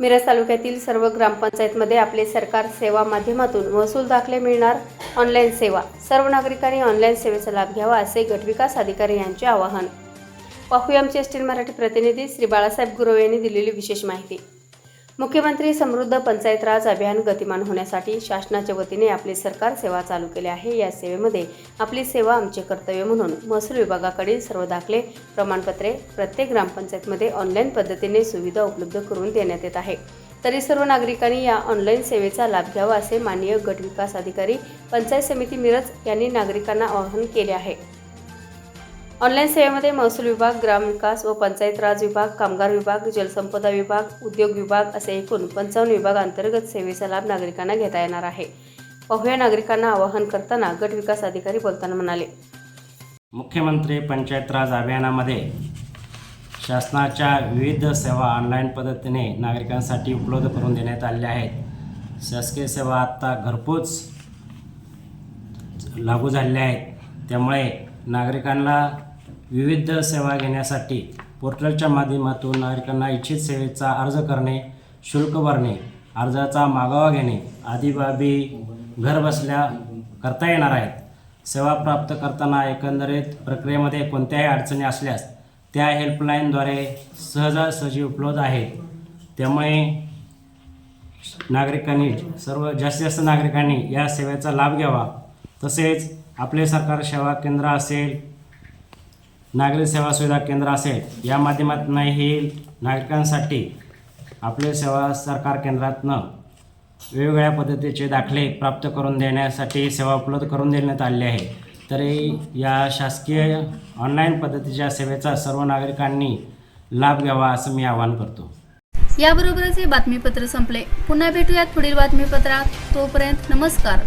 मिरज तालुक्यातील सर्व ग्रामपंचायतमध्ये आपले सरकार सेवा माध्यमातून महसूल दाखले मिळणार ऑनलाईन सेवा. सर्व नागरिकांनी ऑनलाईन सेवेचा लाभ घ्यावा असे गटविकास अधिकारी यांचे आवाहन. पाहूया आमचे एसटी मराठी प्रतिनिधी श्री बाळासाहेब गुरव यांनी दिलेली विशेष माहिती. मुख्यमंत्री समृद्ध पंचायत राज अभियान गतिमान होण्यासाठी शासनाच्या वतीने आपले सरकार सेवा चालू केली आहे. या सेवेमध्ये आपली सेवा आमचे कर्तव्य म्हणून महसूल विभागाकडील सर्व दाखले प्रमाणपत्रे प्रत्येक ग्रामपंचायतमध्ये ऑनलाईन पद्धतीने सुविधा उपलब्ध करून देण्यात येत आहे. तरी सर्व नागरिकांनी या ऑनलाईन सेवेचा लाभ घ्यावा असे माननीय गट विकास अधिकारी पंचायत समिती मिरज यांनी नागरिकांना आवाहन केले आहे. ऑनलाईन सेवेमध्ये महसूल विभाग ग्रामविकास व पंचायत राज विभाग कामगार विभाग जलसंपदा विभाग उद्योग विभाग असे एकूण पंचावन्न विभाग अंतर्गत सेवेचा लाभ नागरिकांना घेता येणार आहे. पाहूया नागरिकांना आवाहन करताना गट विकास अधिकारी बोलताना म्हणाले. मुख्यमंत्री पंचायत राज अभियानामध्ये शासनाच्या विविध सेवा ऑनलाईन पद्धतीने नागरिकांसाठी उपलब्ध करून देण्यात आलेल्या आहेत. शासकीय सेवा आत्ता घरपोच लागू झालेल्या आहेत. त्यामुळे नागरिकांना विविध सेवा घेण्यासाठी पोर्टलच्या माध्यमातून नागरिकांना इच्छित सेवेचा अर्ज करणे शुल्क भरणे अर्जाचा मागोवा घेणे आदी बाबी घरबसल्या करता येणार आहेत. सेवा प्राप्त करताना एकंदरीत प्रक्रियेमध्ये कोणत्याही अडचणी असल्यास त्या हेल्पलाईनद्वारे सहजासहजी उपलब्ध आहेत. त्यामुळे नागरिकांनी सर्व जास्तीत जास्त नागरिकांनी या सेवेचा लाभ घ्यावा. तसेच आपले सरकार सेवा केंद्र असेल नागरिक सेवा सुविधा केंद्र असेल या माध्यमातूनही नागरिकांसाठी आपले सेवा सरकार केंद्रातनं वेगवेगळ्या पद्धतीचे दाखले प्राप्त करून देण्यासाठी सेवा उपलब्ध करून देण्यात आलेली आहे. तरी या शासकीय ऑनलाईन पद्धतीच्या सेवेचा सर्व नागरिकांनी लाभ घ्यावा असं मी आवाहन करतो. याबरोबरच हे बातमीपत्र संपले. पुन्हा भेटूयात पुढील बातमीपत्रात. तोपर्यंत नमस्कार.